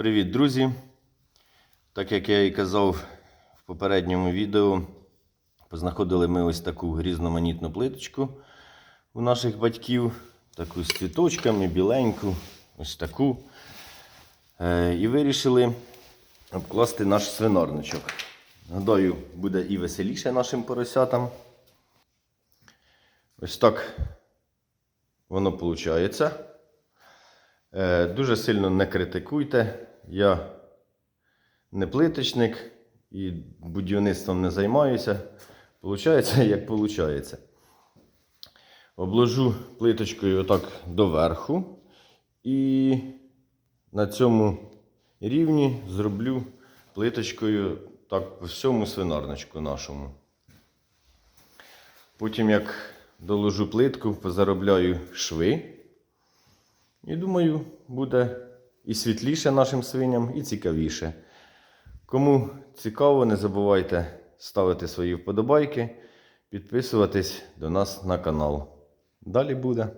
Привіт, друзі! Так як я і казав в попередньому відео, познаходили ми ось таку різноманітну плиточку у наших батьків, таку з цвіточками, біленьку, ось таку. Е, І вирішили обкласти наш свинарничок. Гадаю, буде і веселіше нашим поросятам. Ось так воно виходить. Е, Дуже сильно не критикуйте. Я не плиточник і будівництвом не займаюся. Получається, як виходить. Обложу плиточкою отак доверху. І на цьому рівні зроблю плиточкою так по всьому свинарничку нашому. Потім, як доложу плитку, позаробляю шви. І думаю, буде і світліше нашим свиням, і цікавіше. Кому цікаво, не забувайте ставити свої вподобайки, підписуватись до нас на канал. Далі буде.